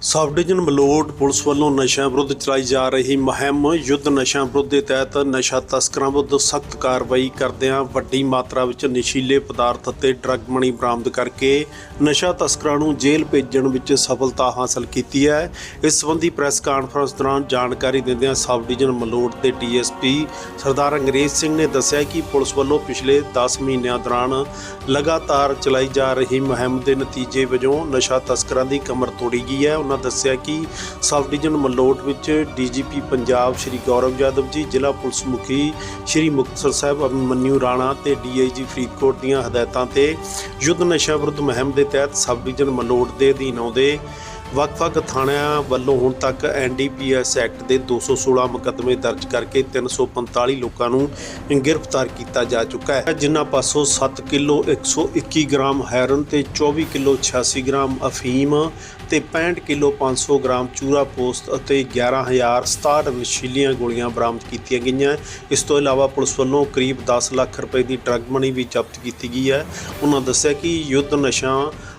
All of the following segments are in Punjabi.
ਸਬ ਡਿਵੀਜ਼ਨ ਮਲੋਟ ਪੁਲਿਸ ਵੱਲੋਂ ਨਸ਼ਿਆਂ ਵਿਰੁੱਧ ਚਲਾਈ ਜਾ ਰਹੀ ਮੁਹਿੰਮ, ਯੁੱਧ ਨਸ਼ਿਆਂ ਵਿਰੁੱਧ ਦੇ ਤਹਿਤ ਨਸ਼ਾ ਤਸਕਰਾਂ ਵਿਰੁੱਧ ਸਖਤ ਕਾਰਵਾਈ ਕਰਦਿਆਂ ਵੱਡੀ ਮਾਤਰਾ ਵਿੱਚ ਨਸ਼ੀਲੇ ਪਦਾਰਥ ਅਤੇ ਡਰੱਗ ਮਣੀ ਬਰਾਮਦ ਕਰਕੇ ਨਸ਼ਾ ਤਸਕਰਾਂ ਨੂੰ ਜੇਲ੍ਹ ਭੇਜਣ ਵਿੱਚ ਸਫਲਤਾ ਹਾਸਲ ਕੀਤੀ ਹੈ। ਇਸ ਸੰਬੰਧੀ ਪ੍ਰੈਸ ਕਾਨਫਰੰਸ ਦੌਰਾਨ ਜਾਣਕਾਰੀ ਦਿੰਦਿਆਂ ਸਬ ਡਿਵੀਜ਼ਨ ਮਲੋਟ ਦੇ ਡੀਐਸਪੀ ਸਰਦਾਰ ਅੰਗਰੇਜ਼ ਸਿੰਘ ਨੇ ਦੱਸਿਆ ਕਿ ਪੁਲਿਸ ਵੱਲੋਂ ਪਿਛਲੇ 10 ਮਹੀਨਿਆਂ ਦੌਰਾਨ ਲਗਾਤਾਰ ਚਲਾਈ ਜਾ ਰਹੀ ਮੁਹਿੰਮ ਦੇ ਨਤੀਜੇ ਵਜੋਂ ਨਸ਼ਾ ਤਸਕਰਾਂ ਦੀ ਕਮਰ ਤੋੜੀ ਗਈ ਹੈ। ਉਹਨਾਂ ਦੱਸਿਆ ਕਿ ਸਬ ਡਿਵੀਜ਼ਨ ਮਲੋਟ ਵਿੱਚ ਡੀਜੀਪੀ ਪੰਜਾਬ ਸ਼੍ਰੀ ਗੌਰਵ ਯਾਦਵ ਜੀ, ਜ਼ਿਲ੍ਹਾ ਪੁਲਿਸ ਮੁਖੀ ਸ਼੍ਰੀ ਮੁਕਤਸਰ ਸਾਹਿਬ ਅਭਿਮਨਿਊ ਰਾਣਾ ਤੇ ਡੀਆਈਜੀ ਫਰੀਦਕੋਟ ਦੀਆਂ ਹਦਾਇਤਾਂ ਤੇ ਯੁੱਧ ਨਸ਼ਾ ਵਿਰੁੱਧ ਮੁਹਿੰਮ ਦੇ ਤਹਿਤ ਸਬ ਡਿਵੀਜ਼ਨ ਮਲੋਟ ਦੇ ਅਧੀਨ ਆਉਂਦੇ ਵੱਖ-ਵੱਖ ਥਾਣਿਆਂ ਵੱਲੋਂ ਹੁਣ ਤੱਕ ਐਨਡੀਪੀਐਸ ਐਕਟ ਦੇ 216 ਮੁਕੱਦਮੇ ਦਰਜ ਕਰਕੇ 345 ਲੋਕਾਂ ਨੂੰ ਗ੍ਰਿਫਤਾਰ ਕੀਤਾ ਜਾ ਚੁੱਕਾ ਹੈ। ਜਿਨ੍ਹਾਂ ਪਾਸੋਂ 7 ਕਿਲੋ 121 ਗ੍ਰਾਮ ਹੈਰਨ ਤੇ 24 ਕਿਲੋ 86 ਗ੍ਰਾਮ ਅਫੀਮ ਤੇ 65 ਕਿਲੋ 500 ਗ੍ਰਾਮ ਚੂਰਾ ਪੋਸਤ ਅਤੇ 11067 ਨਸ਼ੀਲੀਆਂ ਗੋਲੀਆਂ ਬਰਾਮਦ ਕੀਤੀਆਂ ਗਈਆਂ ਇਸ ਤੋਂ ਇਲਾਵਾ ਪੁਲਿਸ ਵੱਲੋਂ ਕਰੀਬ 10 ਲੱਖ ਰੁਪਏ ਦੀ ਡਰੱਗ ਮਨੀ ਵੀ ਜ਼ਬਤ ਕੀਤੀ ਗਈ ਹੈ। ਉਹਨਾਂ ਦੱਸਿਆ ਕਿ ਯੁੱਧ ਨਸ਼ਾ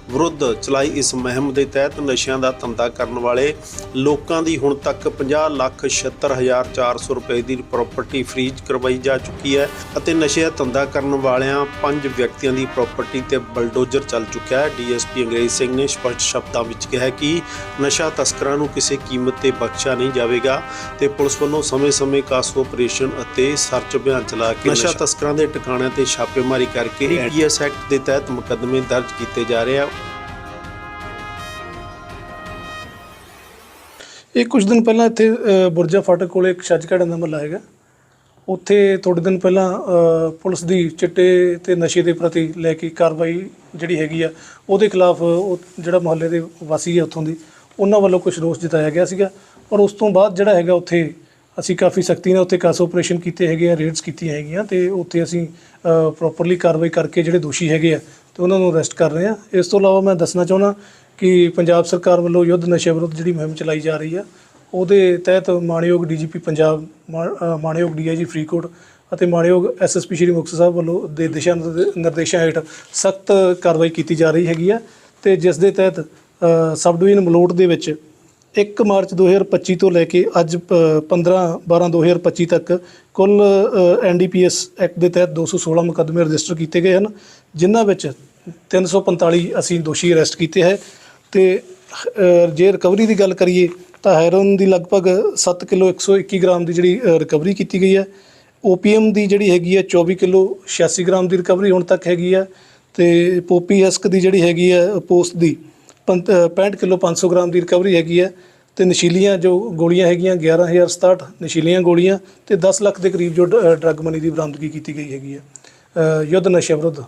ਵਿਰੁੱਧ ਚਲਾਈ ਇਸ ਮੁਹਿੰਮ ਦੇ ਤਹਿਤ ਨਸ਼ਿਆਂ ਦਾ ਧੰਦਾ ਕਰਨ ਵਾਲੇ ਲੋਕਾਂ ਦੀ ਹੁਣ ਤੱਕ 50 ਲੱਖ 76400 ਰੁਪਏ ਦੀ ਪ੍ਰਾਪਰਟੀ ਫਰੀਜ਼ ਕਰਵਾਈ ਜਾ ਚੁੱਕੀ ਹੈ ਅਤੇ ਨਸ਼ੇ ਦਾ ਧੰਦਾ ਕਰਨ ਵਾਲਿਆਂ ਪੰਜ ਵਿਅਕਤੀਆਂ ਦੀ ਪ੍ਰਾਪਰਟੀ ਤੇ ਬਲਡੋਜ਼ਰ ਚੱਲ ਚੁੱਕਿਆ ਹੈ। ਡੀਐਸਪੀ ਅੰਗਰੇਜ਼ ਸਿੰਘ ਨੇ ਸਪਸ਼ਟ ਸ਼ਬਦਾਂ ਵਿੱਚ ਕਿਹਾ ਕਿ ਨਸ਼ਾ ਤਸਕਰਾਂ ਨੂੰ ਕਿਸੇ ਕੀਮਤ ਤੇ ਬਖਸ਼ਿਆ ਨਹੀਂ ਜਾਵੇਗਾ ਤੇ ਪੁਲਿਸ ਵੱਲੋਂ ਸਮੇਂ-ਸਮੇਂ ਕਾਸੂ ਆਪਰੇਸ਼ਨ ਅਤੇ ਸਰਚ ਅਭਿਆਨ ਚਲਾ ਕੇ ਨਸ਼ਾ ਤਸਕਰਾਂ ਦੇ ਟਿਕਾਣਿਆਂ ਤੇ ਛਾਪੇਮਾਰੀ ਕਰਕੇ ਡੀਐਸ ਐਕਟ ਦੇ ਤਹਿਤ ਮੁਕੱਦਮੇ ਦਰਜ ਕੀਤੇ ਜਾ ਰਹੇ ਆ। ਇਹ ਕੁਝ ਦਿਨ ਪਹਿਲਾਂ ਇੱਥੇ ਬੁਰਜਾ ਫਾਟਕ ਕੋਲੇ ਇੱਕ ਛੱਜਕੜ ਦਾ ਮਹੱਲਾ ਹੈਗਾ। ਉੱਥੇ ਥੋੜੇ ਦਿਨ ਪਹਿਲਾਂ ਪੁਲਿਸ ਦੀ ਚਿੱਟੇ ਤੇ ਨਸ਼ੇ ਦੇ ਪ੍ਰਤੀ ਲੈ ਕੇ ਕਾਰਵਾਈ ਜਿਹੜੀ ਹੈਗੀ ਆ, ਉਹਦੇ ਖਿਲਾਫ ਉਹ ਜਿਹੜਾ ਮੁਹੱਲੇ ਦੇ ਵਾਸੀ ਆ ਉੱਥੋਂ ਦੀ, ਉਹਨਾਂ ਵੱਲੋਂ ਕੁਝ ਰੋਸ ਜਤਾਇਆ ਗਿਆ ਸੀਗਾ। ਔਰ ਉਸ ਤੋਂ ਬਾਅਦ ਜਿਹੜਾ ਹੈਗਾ ਉੱਥੇ, ਅਸੀਂ ਕਾਫੀ ਸਖਤੀ ਨਾਲ ਉੱਥੇ ਕਾਸ ਆਪਰੇਸ਼ਨ ਕੀਤੇ ਹੈਗੇ ਆ, ਰੇਡਸ ਕੀਤੀਆਂ ਹੈਗੀਆਂ ਤੇ ਉੱਥੇ ਅਸੀਂ ਪ੍ਰੋਪਰਲੀ ਕਾਰਵਾਈ ਕਰਕੇ ਜਿਹੜੇ ਦੋਸ਼ੀ ਹੈਗੇ ਆ, ਤੇ ਉਹਨਾਂ ਨੂੰ ਅਰੈਸਟ ਕਰ ਰਹੇ ਆ। ਇਸ ਤੋਂ ਇਲਾਵਾ ਮੈਂ ਦੱਸਣਾ ਚਾਹੁੰਦਾ ਕਿ ਪੰਜਾਬ ਸਰਕਾਰ ਵੱਲੋਂ ਯੁੱਧ ਨਸ਼ੇ ਵਿਰੁੱਧ ਜਿਹੜੀ ਮੁਹਿੰਮ ਚਲਾਈ ਜਾ ਰਹੀ ਆ ਉਹਦੇ ਤਹਿਤ ਮਾਣਯੋਗ ਡੀਜੀਪੀ ਪੰਜਾਬ ਮਾ- ਅ, ਮਾਣਯੋਗ ਡੀਆਈਜੀ ਫਰੀਦਕੋਟ ਅਤੇ ਮਾਣਯੋਗ ਐਸਐਸਪੀ ਸ਼੍ਰੀ ਮੁਕਤਸਰ ਸਾਹਿਬ ਵੱਲੋਂ ਦੇ ਦਿਸ਼ਾ ਨਿਰਦੇ- ਨਿਰਦੇਸ਼ਾਂ ਹੇਠ ਸਖਤ ਕਾਰਵਾਈ ਕੀਤੀ ਜਾ ਰਹੀ ਹੈਗੀ ਆ ਤੇ ਜਿਸ ਦੇ ਤਹਿਤ ਸਬ ਡਿਵੀਜ਼ਨ ਮਲੋਟ ਦੇ ਵਿੱਚ 1 ਮਾਰਚ 2025 ਤੋਂ ਲੈ ਕੇ ਅੱਜ ਪ- 15 12 2025 ਤੱਕ ਕੁੱਲ ਐਨਡੀਪੀਐਸ ਐਕਟ ਦੇ ਤਹਿਤ 216 ਮੁਕੱਦਮੇ ਰਜਿਸਟਰ ਕੀਤੇ ਗਏ ਹਨ ਜਿਨ੍ਹਾਂ ਵਿੱਚ 345 ਅਸੀਂ ਦੋਸ਼ੀ ਅਰੈਸਟ ਕੀਤੇ ਹੈ ਤੇ ਜੇ ਰਿਕਵਰੀ ਦੀ ਗੱਲ ਕਰੀਏ ਤਾਂ ਹੈਰੋਨ ਦੀ ਲਗਭਗ 7 ਕਿਲੋ 121 ਗ੍ਰਾਮ ਦੀ ਜਿਹੜੀ ਰਿਕਵਰੀ ਕੀਤੀ ਗਈ ਹੈ। ਓਪੀਐਮ ਦੀ ਜਿਹੜੀ ਹੈਗੀ ਹੈ 24 ਕਿਲੋ 86 ਗ੍ਰਾਮ ਦੀ ਰਿਕਵਰੀ ਹੁਣ ਤੱਕ ਹੈਗੀ ਹੈ ਤੇ ਪੋਪੀ ਹਸਕ ਦੀ ਜਿਹੜੀ ਹੈਗੀ ਹੈ ਪੋਸਟ ਦੀ ਪੰਤ- ਅ, 65 ਕਿਲੋ 500 ਗ੍ਰਾਮ ਦੀ ਰਿਕਵਰੀ ਹੈਗੀ ਹੈ ਤੇ ਨਸ਼ੀਲੀਆਂ ਜੋ ਗੋਲੀਆਂ ਹੈਗੀਆਂ 11067 ਨਸ਼ੀਲੀਆਂ ਗੋਲੀਆਂ ਤੇ 10 ਲੱਖ ਦੇ ਕਰੀਬ ਜੋ ਡਰੱਗ ਮਨੀ ਦੀ ਬਰਾਮਦਗੀ ਕੀਤੀ ਗਈ ਹੈਗੀ ਹੈ। ਯੁੱਧ ਨਸ਼ੇ ਵਿਰੁੱਧ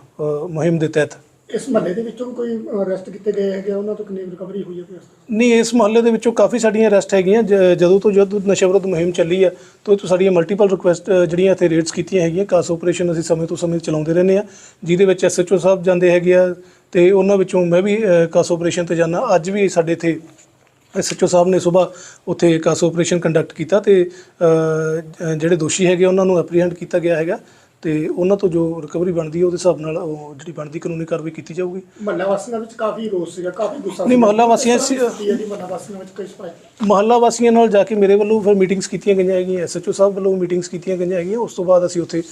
ਮੁਹਿੰਮ ਦੇ ਤਹਿਤ। ਇਸ ਮਹੱਲੇ ਦੇ ਵਿੱਚੋਂ ਕੋਈ ਅਰੈਸਟ ਕੀਤੇ ਗਏ ਹੈਗੇ ਉਹਨਾਂ ਤੋਂ ਕਿੰਨੀ ਰਿਕਵਰੀ ਹੋਈ ਹੈ ਕੋਈ ਇਸ ਨਹੀਂ ਇਸ ਮਹੱਲੇ ਦੇ ਵਿੱਚੋਂ ਕਾਫੀ ਸਾਡੀਆਂ ਅਰੈਸਟ ਹੈਗੀਆਂ। ਜ- ਜਦੋਂ ਤੋਂ ਜਦੋਂ ਨਸ਼ਾ ਵਿਰੁੱਧ ਮੁਹਿੰਮ ਚੱਲੀ ਆ ਤੋਂ ਤੋਂ ਸਾਡੀਆਂ ਮਲਟੀਪਲ ਰਿਕੁਐਸਟ ਜਿਹੜੀਆਂ ਇੱਥੇ ਰੇਟਸ ਕੀਤੀਆਂ ਹੈਗੀਆਂ ਕਾਸ ਆਪਰੇਸ਼ਨ ਅਸੀਂ ਸਮੇਂ ਤੋਂ ਸਮੇਂ ਚਲਾਉਂਦੇ ਰਹਿੰਦੇ ਆ। ਜਿਹਦੇ ਵਿੱਚ ਐਸਐਚਓ ਸਾਹਿਬ ਜਾਂਦੇ ਹੈਗੇ ਆ ਤੇ ਉਹਨਾਂ ਵਿੱਚੋਂ ਮੈਂ ਵੀ ਅ, ਕਾਸ ਆਪਰੇਸ਼ਨ ਤੇ ਜਾਂਦਾ। ਅੱਜ ਵੀ ਸਾਡੇ ਇੱਥੇ ਐਸਐਚਓ ਸਾਹਿਬ ਨੇ ਸਵੇਰ ਉੱਥੇ ਕਾਸ ਆਪਰੇਸ਼ਨ ਕੰਡਕਟ ਕੀਤਾ ਤੇ ਅ, ਜਿਹੜੇ ਦੋਸ਼ੀ ਹੈਗੇ ਉਹਨਾਂ ਨੂੰ ਐਪਰੀਹੈਂਡ ਕੀਤਾ ਗਿਆ ਹੈਗਾ। ਤੇ ਉਹਨਾਂ ਤੋਂ ਜੋ ਰਿਕਵਰੀ ਬਣਦੀ ਹੈ ਉਹਦੇ ਹਿਸਾਬ ਨਾਲ ਉਹ ਜਿਹੜੀ ਬਣਦੀ ਕਾਨੂੰਨੀ ਕਾਰਵਾਈ ਕੀਤੀ ਜਾਊਗੀ। ਮਹੱਲਾ ਵਾਸੀਆਂ ਵਿੱਚ ਕਾਫੀ ਰੋਸ ਸੀਗਾ ਕਾਫੀ ਗੁੱਸਾ ਨਹੀਂ, ਮੁਹੱਲਾ ਵਾਸੀਆਂ ਸੀ- ਮਹੱਲਾ ਵਾਸੀਆਂ ਵਿੱਚ ਕੋਈ ਸਪਾਈ ਮੁਹੱਲਾ ਵਾਸੀਆਂ ਨਾਲ ਜਾ ਕੇ ਮੇਰੇ ਵੱਲੋਂ ਫਿਰ ਮੀਟਿੰਗਸ ਕੀਤੀਆਂ ਗਈਆਂ ਹੈਗੀਆਂ ਐਸਐਚਓ ਸਾਹਿਬ ਵੱਲੋਂ ਮੀਟਿੰਗਸ ਕੀਤੀਆਂ ਗਈਆਂ ਹੈਗੀਆਂ ਉਸ ਤੋਂ ਬਾਅਦ ਅਸੀਂ ਉੱਥੇ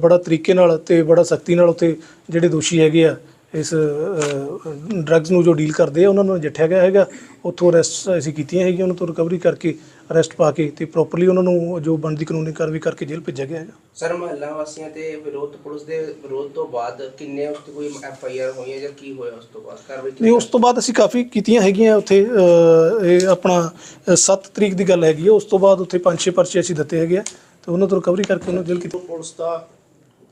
ਬੜਾ ਤਰੀਕੇ ਨਾਲ ਤੇ ਬੜਾ ਸਖਤੀ ਨਾਲ ਉੱਥੇ ਜਿਹੜੇ ਦੋਸ਼ੀ ਹੈਗੇ ਆ ਇਸ ਡਰੱਗਸ ਨੂੰ ਜੋ ਡੀਲ ਕਰਦੇ ਆ ਉਹਨਾਂ ਨੂੰ ਨਜਿੱਠਿਆ ਗਿਆ ਹੈਗਾ ਉੱਥੋਂ ਅਰੈਸਟ ਅਸੀਂ ਕੀਤੀਆਂ ਹੈਗੀਆਂ ਉਹਨਾਂ ਤੋਂ ਰਿਕਵਰੀ ਕਰਕੇ ਅਰੈਸਟ ਪਾ ਕੇ ਤੇ ਪ੍ਰੋਪਰਲੀ ਉਹਨਾਂ ਨੂੰ ਜੋ ਬਣਦੀ ਕਾਨੂੰਨੀ ਕਾਰਵਾਈ ਕਰਕੇ ਜੇਲ੍ਹ ਭੇਜਿਆ ਗਿਆ ਹੈਗਾ ਸਰ ਮਹੱਲਾ ਵਾਸੀਆਂ ਤੇ ਵਿਰੋਧ ਪੁਲਿਸ ਦੇ ਵਿਰੋਧ ਤੋਂ ਬਾਅਦ ਕਿੰਨੇ ਉਸ ਤੇ ਕੋਈ ਐਫ ਆਈ ਆਰ ਹੋਈਆਂ ਜਾਂ ਕੀ ਹੋਇਆ ਉਸ ਤੋਂ ਬਾਅਦ? ਕਾਰਵਾਈ ਨਹੀਂ ਉਸ ਤੋਂ ਬਾਅਦ ਅਸੀਂ ਕਾਫੀ ਕੀਤੀਆਂ ਹੈਗੀਆਂ ਉੱਥੇ ਇਹ ਆਪਣਾ 7 ਤਰੀਕ ਦੀ ਗੱਲ ਹੈਗੀ ਹੈ। ਉਸ ਤੋਂ ਬਾਅਦ ਉੱਥੇ 5-6 ਪਰਚੇ ਅਸੀਂ ਦਿੱਤੇ ਹੈਗੇ ਆ ਤੇ ਉਹਨਾਂ ਤੋਂ ਰਿਕਵਰੀ ਕਰਕੇ ਉਹਨਾਂ ਨੂੰ ਜੇਲ੍ਹ ਕੀਤੀ। ਪੁਲਿਸ ਦਾ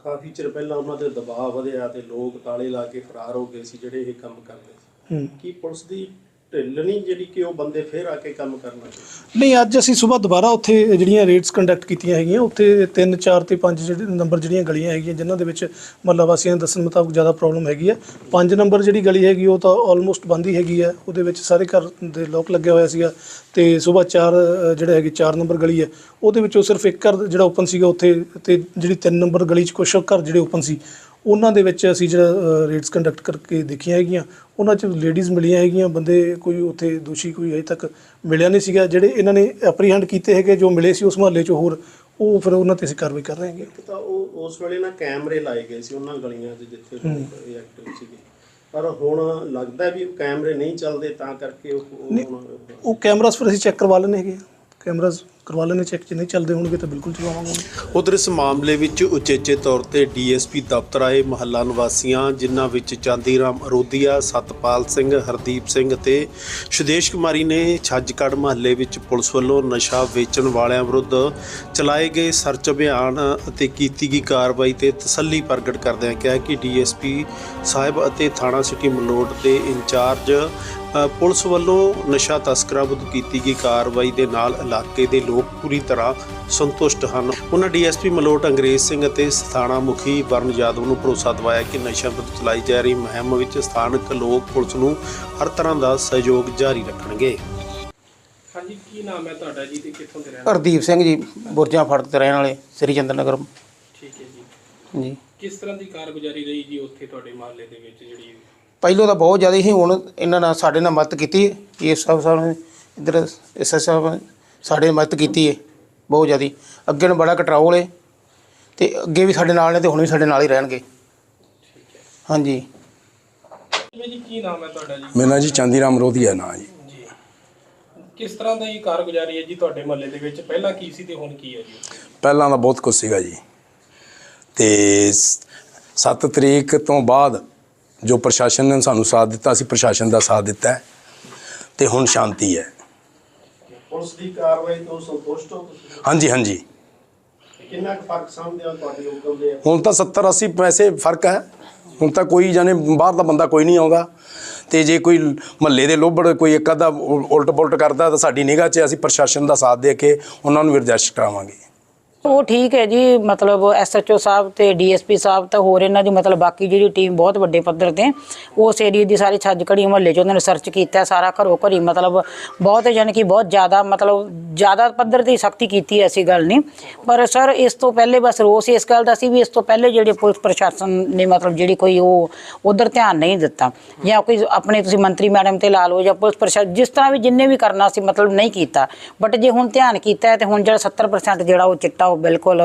ਕਾਫੀ ਚਿਰ ਪਹਿਲਾਂ ਉਹਨਾਂ ਤੇ ਦਬਾਅ ਵਧਿਆ ਤੇ ਲੋਕ ਤਾਲੇ ਲਾ ਕੇ ਫਰਾਰ ਹੋ ਗਏ ਸੀ ਜਿਹੜੇ ਇਹ ਕੰਮ ਕਰਦੇ ਸੀ। ਹੂੰ। ਕੀ ਪੁਲਿਸ ਦੀ ਢਿੱਲ ਨਹੀਂ ਜਿਹੜੀ ਕਿ ਉਹ ਬੰਦੇ ਫੇਰ ਆ ਕੇ ਕੰਮ ਕਰਨਾ ਨਹੀਂ, ਅੱਜ ਅਸੀਂ ਸਵੇਰ ਦੁਬਾਰਾ ਉੱਥੇ ਜਿਹੜੀਆਂ ਰੇਡਸ ਕੰਡਕਟ ਕੀਤੀਆਂ ਹੈਗੀਆਂ, ਉੱਥੇ 3 4 ਤੇ 5 ਜਿਹੜੇ ਨੰਬਰ ਜਿਹੜੀਆਂ ਗਲੀਆਂ ਹੈਗੀਆਂ, ਜਿਨ੍ਹਾਂ ਦੇ ਵਿੱਚ ਮਹੱਲਾ ਵਾਸੀਆਂ ਦੇ ਦੱਸਣ ਮੁਤਾਬਕ ਜ਼ਿਆਦਾ ਪ੍ਰੋਬਲਮ ਹੈਗੀ ਹੈ 5 ਨੰਬਰ ਜਿਹੜੀ ਗਲੀ ਹੈਗੀ, ਉਹ ਤਾਂ ਆਲਮੋਸਟ ਬੰਦ ਹੀ ਹੈਗੀ ਹੈ ਉਹਦੇ ਵਿੱਚ ਸਾਰੇ ਘਰ ਦੇ ਲੋਕ ਲੱਗਿਆ ਹੋਇਆ ਸੀਗਾ ਤੇ ਸਵੇਰ 4 ਜਿਹੜੇ ਹੈਗੇ 4 ਨੰਬਰ ਗਲੀ ਹੈ ਉਹਦੇ ਵਿੱਚੋਂ ਸਿਰਫ ਇੱਕ ਘਰ ਜਿਹੜਾ ਓਪਨ ਸੀਗਾ, ਉੱਥੇ ਤੇ ਜਿਹੜੀ 3 ਨੰਬਰ ਗਲੀ 'ਚ ਕੁਛ ਘਰ ਜਿਹੜੇ ਓਪਨ ਸੀ ਉਹਨਾਂ ਦੇ ਵਿੱਚ ਅਸੀਂ ਜਿਹੜਾ ਰੇਡਸ ਕੰਡਕਟ ਕਰਕੇ ਦੇਖੀਆਂ ਹੈਗੀਆਂ ਉਹਨਾਂ 'ਚ ਲੇਡੀਜ਼ ਮਿਲੀਆਂ ਹੈਗੀਆਂ ਬੰਦੇ ਕੋਈ ਉੱਥੇ ਦੋਸ਼ੀ ਕੋਈ ਅਜੇ ਤੱਕ ਮਿਲਿਆ ਨਹੀਂ ਸੀਗਾ ਜਿਹੜੇ ਇਹਨਾਂ ਨੇ ਐਪਰੀਹੈਂਡ ਕੀਤੇ ਹੈਗੇ ਜੋ ਮਿਲੇ ਸੀ ਉਸ ਮਹੱਲੇ 'ਚ ਹੋਰ ਉਹ ਫਿਰ ਉਹਨਾਂ ਤੇ ਅਸੀਂ ਕਾਰਵਾਈ ਕਰ ਰਹੇ ਹਾਂਗੇ। ਤਾਂ ਉਹ ਉਸ ਵੇਲੇ ਨਾ ਕੈਮਰੇ ਲਾਏ ਗਏ ਸੀ ਉਹਨਾਂ ਗਲੀਆਂ 'ਚ ਜਿੱਥੇ ਇਹ ਐਕਟਿਵ ਸੀਗੇ। ਪਰ ਹੁਣ ਲੱਗਦਾ ਵੀ ਕੈਮਰੇ ਨਹੀਂ ਚੱਲਦੇ ਤਾਂ ਕਰਕੇ ਉਹ ਉਹ ਕੈਮਰਾਸ ਫਿਰ ਅਸੀਂ ਚੈੱਕ ਕਰਵਾ ਲੈਣੇ ਹੈਗੇ। ਕੈਮਰਾਸ ਕਰਵਾ ਲੈਣੇ ਚੈੱਕ ਜੇ ਨਹੀਂ ਚੱਲਦੇ ਹੋਣਗੇ ਤਾਂ ਬਿਲਕੁਲ ਚਲਵਾਵਾਂਗੇ ਉਧਰ ਇਸ ਮਾਮਲੇ ਵਿੱਚ ਉਚੇਚੇ ਤੌਰ ਤੇ ਡੀਐਸਪੀ ਦਫ਼ਤਰ ਆਏ ਮਹੱਲਾ ਨਿਵਾਸੀਆਂ, ਜਿਨ੍ਹਾਂ ਵਿੱਚ ਚਾਂਦੀਰਾਮ ਅਰੋਧੀਆ, ਸਤਪਾਲ ਸਿੰਘ, ਹਰਦੀਪ ਸਿੰਘ ਅਤੇ ਸੁਦੇਸ਼ ਕੁਮਾਰੀ ਨੇ ਛੱਜਕੜ ਮਹੱਲੇ ਵਿੱਚ ਪੁਲਿਸ ਵੱਲੋਂ ਨਸ਼ਾ ਵੇਚਣ ਵਾਲਿਆਂ ਵਿਰੁੱਧ ਚਲਾਏ ਗਏ ਸਰਚ ਅਭਿਆਨ ਅਤੇ ਕੀਤੀ ਗਈ ਕਾਰਵਾਈ ਤੇ ਤਸੱਲੀ ਪ੍ਰਗਟ ਕਰਦਿਆਂ ਕਿਹਾ ਕਿ ਡੀਐਸਪੀ ਸਾਹਿਬ ਅਤੇ ਥਾਣਾ ਸਿਟੀ ਮਲੋਟ ਦੇ ਇੰਚਾਰਜ ਪੁਲਿਸ ਵੱਲੋਂ ਨਸ਼ਾ ਤਸਕਰਾਂ ਵਿਰੁੱਧ ਕੀਤੀ ਗਈ ਕਾਰਵਾਈ ਦੇ ਨਾਲ ਇਲਾਕੇ ਦੇ ਲੋਕ ਪੂਰੀ ਤਰ੍ਹਾਂ ਸੰਤੁਸ਼ਟ ਹਨ। ਉਹਨਾਂ ਡੀਐਸਪੀ ਮਲੋਟ ਅੰਗਰੇਜ਼ ਸਿੰਘ ਅਤੇ ਸਥਾਨਾ ਮੁਖੀ ਵਰਨ ਯਾਦਵ ਨੂੰ ਭਰੋਸਾ ਦਿਵਾਇਆ ਕਿ ਨਸ਼ਾ ਵਿਰੁੱਧ ਚਲਾਈ ਜਾ ਰਹੀ ਮੁਹਿੰਮ ਵਿੱਚ ਸਥਾਨਕ ਲੋਕ ਪੁਲਿਸ ਨੂੰ ਹਰ ਤਰ੍ਹਾਂ ਦਾ ਸਹਿਯੋਗ ਜਾਰੀ ਰੱਖਣਗੇ। ਹਾਂਜੀ ਕੀ ਨਾਮ ਹੈ ਤੁਹਾਡਾ ਜੀ ਤੇ ਕਿੱਥੋਂ ਦੇ ਰਹਿਣ ਵਾਲੇ? ਹਰਦੀਪ ਸਿੰਘ ਜੀ ਬੁਰਜਾਂ ਫੜਕ ਤੇ ਰਹਿਣ ਵਾਲੇ ਸ੍ਰੀ ਚੰਦਰ ਨਗਰ ਠੀਕ ਹੈ ਜੀ। ਜੀ। ਕਿਸ ਤਰ੍ਹਾਂ ਦੀ ਕਾਰਗੁਜ਼ਾਰੀ ਰਹੀ ਜੀ ਉੱਥੇ ਤੁਹਾਡੇ ਮਹੱਲੇ ਦੇ ਵਿੱਚ ਜਿਹੜੀ ਪਹਿਲੋਂ ਤਾਂ ਬਹੁਤ ਜ਼ਿਆਦਾ ਸੀ ਹੁਣ ਇਹਨਾਂ ਨਾਲ ਸਾਡੇ ਨਾਲ ਮਦਦ ਕੀਤੀ ਹੈ। ਇਹ ਸਭ ਸਾਹਿਬ ਨੇ ਇੱਧਰ ਐਸਐਸ ਸਾਹਿਬ ਨੇ ਸਾਡੇ ਨਾਲ ਮਦਦ ਕੀਤੀ ਹੈ ਬਹੁਤ ਜ਼ਿਆਦਾ। ਅੱਗੇ ਨੂੰ ਬੜਾ ਕੰਟਰੋਲ ਹੈ ਤੇ ਅੱਗੇ ਵੀ ਸਾਡੇ ਨਾਲ ਨੇ ਤੇ ਹੁਣ ਵੀ ਸਾਡੇ ਨਾਲ ਹੀ ਰਹਿਣਗੇ। ਹਾਂਜੀ। ਜੀ ਕੀ ਨਾਮ ਹੈ ਤੁਹਾਡਾ ਜੀ? ਮੇਰਾ ਨਾਂ ਜੀ ਚਾਂਦੀਰਾਮ ਰੋਧੀ ਹੈ ਨਾਂ ਜੀ। ਜੀ। ਕਿਸ ਤਰ੍ਹਾਂ ਦੀ ਕਾਰਗੁਜ਼ਾਰੀ ਹੈ ਜੀ ਤੁਹਾਡੇ ਮਹੱਲੇ ਦੇ ਵਿੱਚ? ਪਹਿਲਾਂ ਕੀ ਸੀ ਤੇ ਹੁਣ ਕੀ ਹੈ ਜੀ? ਪਹਿਲਾਂ ਤਾਂ ਬਹੁਤ ਕੁਝ ਸੀਗਾ ਜੀ। ਤੇ 7 ਤਰੀਕ ਤੋਂ ਬਾਅਦ ਜੋ ਪ੍ਰਸ਼ਾਸਨ ਨੇ ਸਾਨੂੰ ਸਾਥ ਦਿੱਤਾ ਅਸੀਂ ਪ੍ਰਸ਼ਾਸਨ ਦਾ ਸਾਥ ਦਿੱਤਾ ਤੇ ਹੁਣ ਸ਼ਾਂਤੀ ਹੈ। ਪੁਲਿਸ ਦੀ ਕਾਰਵਾਈ ਤੋਂ ਸੰਤੁਸ਼ਟ ਹੋ ਤੁਸੀਂ? ਹਾਂਜੀ ਹਾਂਜੀ। ਕਿੰਨਾ ਕੁ ਫ਼ਰਕ ਸਮਝਦੇ ਹੋ ਤੁਹਾਡੇ ਹੁਕਮ ਦੇ? ਹੁਣ ਤਾਂ 70 80 ਪੈਸੇ ਫ਼ਰਕ ਹੈ। ਹੁਣ ਤਾਂ ਕੋਈ ਜਾਣੇ ਬਾਹਰ ਦਾ ਬੰਦਾ ਕੋਈ ਨਹੀਂ ਆਉਂਦਾ। ਤੇ ਜੇ ਕੋਈ ਮਹੱਲੇ ਦੇ ਲੋਭੜ ਕੋਈ ਇੱਕ ਅੱਧਾ ਉਲਟ ਪੁਲਟ ਕਰਦਾ ਤਾਂ ਸਾਡੀ ਨਿਗਾਹ 'ਚ ਅਸੀਂ ਪ੍ਰਸ਼ਾਸਨ ਦਾ ਸਾਥ ਦੇ ਕੇ ਉਹਨਾਂ ਨੂੰ ਵਿਰਦਸ਼ ਕਰਾਵਾਂਗੇ। ਉਹ ਠੀਕ ਹੈ ਜੀ, ਮਤਲਬ ਐਸਐਚਓ ਸਾਹਿਬ ਤੇ ਡੀਐਸਪੀ ਸਾਹਿਬ ਤਾਂ ਹੋਰ ਇਹਨਾਂ ਦੀ ਮਤਲਬ ਬਾਕੀ ਜਿਹੜੀ ਟੀਮ ਬਹੁਤ ਵੱਡੇ ਪੱਧਰ ਤੇ, ਉਸ ਏਰੀਆ ਦੀ ਸਾਰੀ ਛੱਜ ਕੜੀ ਮੁਹੱਲੇ 'ਚ ਉਹਨਾਂ ਨੇ ਸਰਚ ਕੀਤਾ, ਸਾਰਾ ਘਰੋਂ ਘਰੀ ਮਤਲਬ ਬਹੁਤ ਯਾਨੀ ਕਿ ਬਹੁਤ ਜ਼ਿਆਦਾ ਮਤਲਬ ਜ਼ਿਆਦਾ ਪੱਧਰ ਤੇ ਸਖਤੀ ਕੀਤੀ ਐਸੀ ਗੱਲ ਨਹੀਂ। ਪਰ ਸਰ ਇਸ ਤੋਂ ਪਹਿਲੇ ਬਸ ਰੋਸ ਇਸ ਗੱਲ ਦਾ ਸੀ ਵੀ ਇਸ ਤੋਂ ਪਹਿਲੇ ਜਿਹੜੇ ਪੁਲਿਸ ਪ੍ਰਸ਼ਾਸਨ ਨੇ ਮਤਲਬ ਜਿਹੜੀ ਕੋਈ ਉਹ ਉਧਰ ਧਿਆਨ ਨਹੀਂ ਦਿੱਤਾ ਜਾਂ ਕੋਈ ਆਪਣੇ ਤੁਸੀਂ ਮੰਤਰੀ ਮੈਡਮ ਤੇ ਲਾ ਲਓ ਜਾਂ ਪੁਲਿਸ ਪ੍ਰਸ਼ਾਸਨ ਜਿਸ ਤਰ੍ਹਾਂ ਵੀ ਜਿੰਨੇ ਵੀ ਕਰਨਾ ਸੀ ਮਤਲਬ ਨਹੀਂ ਕੀਤਾ। ਬਟ ਜੇ ਹੁਣ ਧਿਆਨ ਕੀਤਾ ਹੈ ਤੇ ਹੁਣ ਜਿਹੜਾ 70% ਜਿਹੜਾ ਉਹ ਚਿੱਟਾ ਉਹ ਬਿਲਕੁਲ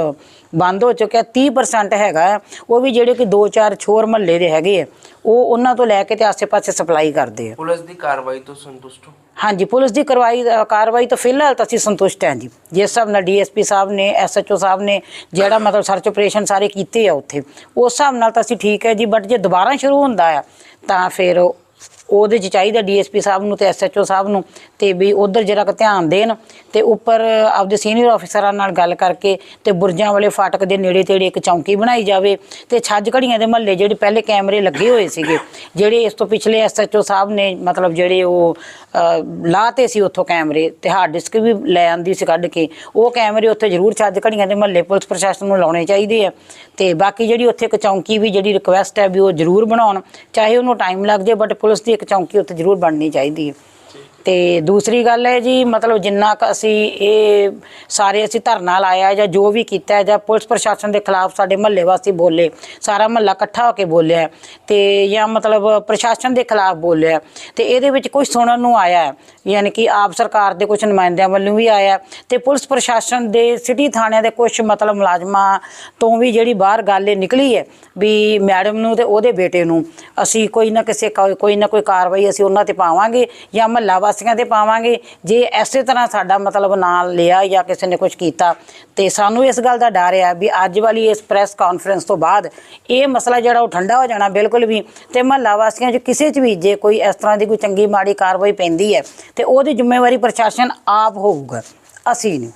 ਬੰਦ ਹੋ ਚੁੱਕਿਆ 30% ਹੈਗਾ। ਹੈ, ਉਹ ਵੀ ਜਿਹੜੇ ਕਿ ਦੋ ਚਾਰ ਛੋਰ ਮਹੱਲੇ ਦੇ ਹੈਗੇ ਆ ਉਹ ਉਹਨਾਂ ਤੋਂ ਲੈ ਕੇ ਤੇ ਆਸੇ-ਪਾਸੇ ਸਪਲਾਈ ਕਰਦੇ ਆ। ਪੁਲਿਸ ਦੀ ਕਾਰਵਾਈ ਤੋਂ ਸੰਤੁਸ਼ਟ ਹੋ? ਹਾਂਜੀ ਪੁਲਿਸ ਦੀ ਕਰਵਾਈ ਕਾਰਵਾਈ ਤੋਂ ਫਿਲਹਾਲ ਤਾਂ ਅਸੀਂ ਸੰਤੁਸ਼ਟ ਹਾਂ ਜੀ। ਜਿਸ ਹਿਸਾਬ ਨਾਲ ਡੀਐਸਪੀ ਸਾਹਿਬ ਨੇ ਐਸਐਚਓ ਸਾਹਿਬ ਨੇ ਜਿਹੜਾ ਮਤਲਬ ਸਰਚ ਆਪਰੇਸ਼ਨ ਸਾਰੇ ਕੀਤੇ ਆ ਉੱਥੇ ਉਸ ਹਿਸਾਬ ਨਾਲ ਤਾਂ ਅਸੀਂ ਠੀਕ ਹੈ ਜੀ ਬਟ ਜੇ ਦੁਬਾਰਾ ਸ਼ੁਰੂ ਹੁੰਦਾ ਆ ਤਾਂ ਫਿਰ ਉਹ- ਉਹਦੇ 'ਚ ਚਾਹੀਦਾ ਡੀਐਸਪੀ ਸਾਹਿਬ ਨੂੰ ਤੇ ਐਸਐਚਓ ਸਾਹਿਬ ਨੂੰ ਤੇ ਵੀ ਉਧਰ ਜਿਹੜਾ ਕੁ ਧਿਆਨ ਦੇਣ ਤੇ ਉੱਪਰ ਆਪਦੇ ਸੀਨੀਅਰ ਅਫਸਰਾਂ ਨਾਲ ਗੱਲ ਕਰਕੇ ਤੇ ਬੁਰਜਾਂ ਵਾਲੇ ਫਾਟਕ ਦੇ ਨੇੜੇ ਤੇੜੇ ਇੱਕ ਚੌਂਕੀ ਬਣਾਈ ਜਾਵੇ ਤੇ ਛੱਜ ਘੜੀਆਂ ਦੇ ਮਹੱਲੇ ਜਿਹੜੇ ਪਹਿਲੇ ਕੈਮਰੇ ਲੱਗੇ ਹੋਏ ਸੀਗੇ ਜਿਹੜੇ ਇਸ ਤੋਂ ਪਿਛਲੇ ਐਸਐਚਓ ਸਾਹਿਬ ਨੇ ਮਤਲਬ ਜਿਹੜੇ ਉਹ ਅ, ਲਾਤੇ ਸੀ ਉੱਥੋਂ ਕੈਮਰੇ ਤੇ ਹਾਰਡ ਡਿਸਕ ਵੀ ਲੈ ਆਂਦੀ ਸੀ ਕੱਢ ਕੇ ਉਹ ਕੈਮਰੇ ਉੱਥੇ ਜ਼ਰੂਰ ਛੱਜ ਘੜੀਆਂ ਦੇ ਮਹੱਲੇ ਪੁਲਿਸ ਪ੍ਰਸ਼ਾਸਨ ਨੂੰ ਲਾਉਣੇ ਚਾਹੀਦੇ ਆ ਤੇ ਬਾਕੀ ਜਿਹੜੀ ਉੱਥੇ ਇੱਕ ਚੌਂਕੀ ਵੀ ਜਿਹੜੀ ਰਿਕੁਐਸਟ ਹੈ ਵੀ ਉਹ ਜ਼ਰੂਰ ਬਣਾਉਣ ਚਾਹੇ ਉਹਨੂੰ ਟਾਈਮ ਲੱਗ ਜਾਏ ਬਟ ਪੁਲਿਸ ਦੀ ਇੱਕ ਚੌਂਕੀ ਉੱਥੇ ਜ਼ਰੂਰ ਬਣਨੀ ਚਾਹੀਦੀ ਹੈ। ਤੇ ਦੂਸਰੀ ਗੱਲ ਹੈ ਜੀ, ਮਤਲਬ ਜਿੰਨਾ ਕੁ ਅਸੀਂ ਇਹ ਸਾਰੇ ਅਸੀਂ ਧਰਨਾ ਲਾਇਆ ਜਾਂ ਜੋ ਵੀ ਕੀਤਾ ਜਾਂ ਪੁਲਿਸ ਪ੍ਰਸ਼ਾਸਨ ਦੇ ਖਿਲਾਫ ਸਾਡੇ ਮਹੱਲੇ ਵਾਸੀ ਬੋਲੇ, ਸਾਰਾ ਮਹੱਲਾ ਇਕੱਠਾ ਹੋ ਕੇ ਬੋਲਿਆ ਤੇ ਜਾਂ ਮਤਲਬ ਪ੍ਰਸ਼ਾਸਨ ਦੇ ਖਿਲਾਫ ਬੋਲਿਆ ਤੇ ਇਹਦੇ ਵਿੱਚ ਕੁਝ ਸੁਣਨ ਨੂੰ ਆਇਆ ਹੈ। ਯਾਨੀ ਕਿ ਆਪ ਸਰਕਾਰ ਦੇ ਕੁਝ ਨੁਮਾਇੰਦਿਆਂ ਵੱਲੋਂ ਵੀ ਆਇਆ ਤੇ ਪੁਲਿਸ ਪ੍ਰਸ਼ਾਸਨ ਦੇ ਸਿਟੀ ਥਾਣਿਆਂ ਦੇ ਕੁਝ ਮਤਲਬ ਮੁਲਾਜ਼ਮਾਂ ਤੋਂ ਵੀ ਜਿਹੜੀ ਬਾਹਰ ਗੱਲ ਇਹ ਨਿਕਲੀ ਹੈ ਵੀ ਮੈਡਮ ਨੂੰ ਤੇ ਉਹਦੇ ਬੇਟੇ ਨੂੰ ਅਸੀਂ ਕੋਈ ਨਾ ਕਿਸੇ ਕੋ- ਕੋਈ ਨਾ ਕੋਈ ਕਾਰਵਾਈ ਅਸੀਂ ਉਹਨਾਂ ਤੇ ਪਾਵਾਂਗੇ ਜਾਂ ਮਹੱਲਾ ਵਾਸੀਆਂ ਤੇ ਪਾਵਾਂਗੇ। ਜੇ ਐਸੇ ਤਰ੍ਹਾਂ ਸਾਡਾ ਮਤਲਬ ਨਾਂ ਲਿਆ ਜਾਂ ਕਿਸੇ ਨੇ ਕੁਝ ਕੀਤਾ, ਤੇ ਸਾਨੂੰ ਇਸ ਗੱਲ ਦਾ ਡਰ ਆ ਵੀ ਅੱਜ ਵਾਲੀ ਇਸ ਪ੍ਰੈਸ ਕਾਨਫਰੰਸ ਤੋਂ ਬਾਅਦ ਇਹ ਮਸਲਾ ਜਿਹੜਾ ਉਹ ਠੰਡਾ ਹੋ ਜਾਣਾ ਬਿਲਕੁਲ ਵੀ। ਤੇ ਮਹੱਲਾ ਵਾਸੀਆਂ 'ਚ ਕਿਸੇ 'ਚ ਵੀ ਜੇ ਕੋਈ ਇਸ ਤਰ੍ਹਾਂ ਦੀ ਕੋਈ ਚੰਗੀ ਮਾੜੀ ਕਾਰਵਾਈ ਪੈਂਦੀ ਹੈ, ਤੇ ਉਹਦੀ ਜ਼ਿੰਮੇਵਾਰੀ ਪ੍ਰਸ਼ਾਸਨ ਆਪ ਹੋਊਗਾ। ਅਸੀਂ ਨਹੀਂ।